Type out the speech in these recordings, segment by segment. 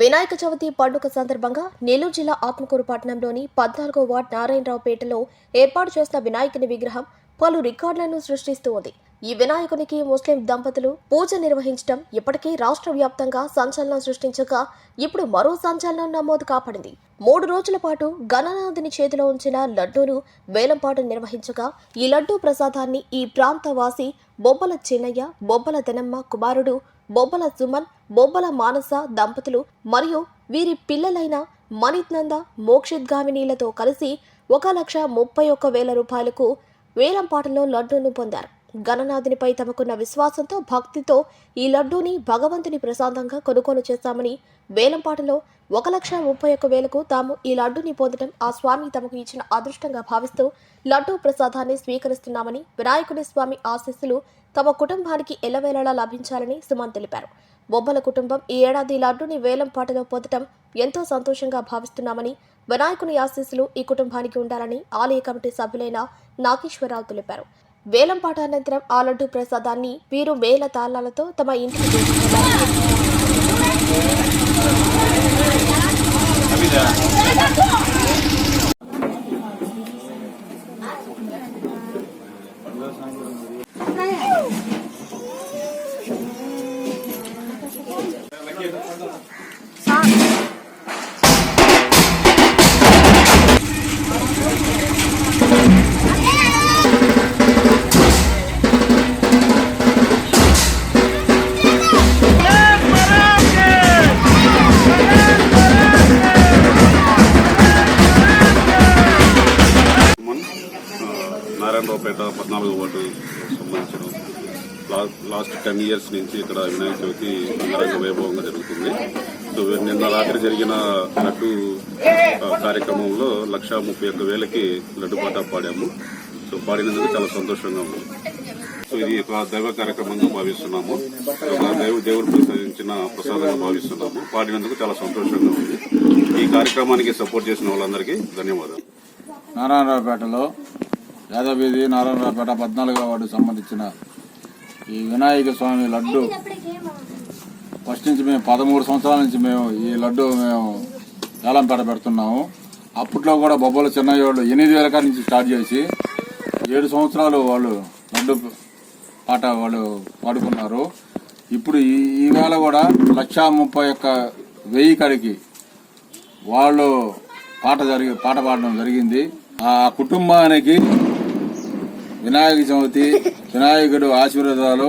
వినాయక చవితి పండుగ సందర్భంగా నెల్లూరు జిల్లా ఆత్మకూరు పట్టణంలోని పద్నాలుగో వార్డ్ నారాయణరావుపేటలో ఏర్పాటు చేసిన వినాయకుని విగ్రహం పలు రికార్డులను సృష్టిస్తూ ఉంది. ఈ వినాయకునికి ముస్లిం దంపతులు పూజ నిర్వహించడం ఇప్పటికే రాష్ట్ర వ్యాప్తంగా సంచలనం సృష్టించగా ఇప్పుడు మరో సంచలనం నమోదు కాపడింది. మూడు రోజుల పాటు గణనాథుని చేతిలో ఉంచిన లడ్డూను వేలంపాటు నిర్వహించగా ఈ లడ్డూ ప్రసాదాన్ని ఈ ప్రాంత వాసి బొబ్బల చిన్నయ్య బొబ్బల తెనమ్మ కుమారుడు బొబ్బల సుమన్ బొబ్బల మానస దంపతులు మరియు వీరి పిల్లలైన మణిత్నంద మోక్షిద్గామినీలతో కలిసి ఒక లక్ష ముప్పై ఒక్క వేల రూపాయలకు వేలంపాటలో లడ్డూను పొందారు. గణనాథునిపై తమకున్న విశ్వాసంతో భక్తితో ఈ లడ్డూని భగవంతుని ప్రసాదంగా కొనుగోలు చేస్తామని వేలంపాటలో ఒక లక్ష ముప్పై ఒక్క వేలకు తాము ఈ లడ్డూని పొందడం ఆ స్వామి తమకు ఇచ్చిన అదృష్టంగా భావిస్తూ లడ్డూ ప్రసాదాన్ని స్వీకరిస్తున్నామని వినాయకుని స్వామి ఆశీస్సులు తమ కుటుంబానికి ఎల్లవేళలా లభించాలని సుమన్ తెలిపారు. బొబ్బల కుటుంబం ఈ ఏడాది లడ్డూని వేలంపాటలో పొందటం ఎంతో సంతోషంగా భావిస్తున్నామని వినాయకుని ఆశీస్సులు ఈ కుటుంబానికి ఉండాలని ఆలయ కమిటీ సభ్యులైన నాగేశ్వరరావు తెలిపారు. వేలంపాట అనంతరం ఆ లడ్డు ప్రసాదాన్ని వీరు వేల తాళాలతో తమ ఇంటికి తీసుకెళ్ళారు నారాయణరావుపేట పద్నాలుగు వార్డు సంబంధించిన లా- లాస్ట్ టెన్ ఇయర్స్ నుంచి ఇక్కడ వినాయక చవితి అంగరంగ వైభవంగా జరుగుతుంది. సో నిన్న రాత్రి జరిగిన లడ్డు కార్యక్రమంలో లక్ష ముప్పై ఒక్క వేలకి లడ్డు పాట పాడాము. సో పాడినందుకు చాలా సంతోషంగా ఉంది. సో ఇది ఒక దైవ కార్యక్రమంగా భావిస్తున్నాము. దైవ దేవుడు ప్రసాదించిన ప్రసాదంగా భావిస్తున్నాము. పాడినందుకు చాలా సంతోషంగా ఉంది. ఈ కార్యక్రమానికి సపోర్ట్ చేసిన వాళ్ళందరికీ ధన్యవాదాలు. నారాయణరావుపేటలో యాదవీధి నారాయణరావుపేట పద్నాలుగో వార్డు సంబంధించిన ఈ వినాయక స్వామి లడ్డు. ఫస్ట్ నుంచి మేము పదమూడు సంవత్సరాల నుంచి మేము ఈ లడ్డు మేము వేలంపేట పెడుతున్నాము. అప్పట్లో కూడా బొబ్బలు చిన్నయ్య వాళ్ళు ఎనిమిది వేల కాడి నుంచి స్టార్ట్ చేసి ఏడు సంవత్సరాలు వాళ్ళు లడ్డు పాట వాళ్ళు పాడుకున్నారు. ఇప్పుడు ఈ ఈవేళ కూడా లక్షా ముప్పై ఒక్క వెయ్యి కాడికి వాళ్ళు పాట జరిగి పాట పాడడం జరిగింది. ఆ కుటుంబానికి వినాయక చవితి వినాయకుడు ఆశీర్వాదాలు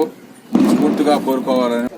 స్ఫూర్తిగా కోరుకోవాలని.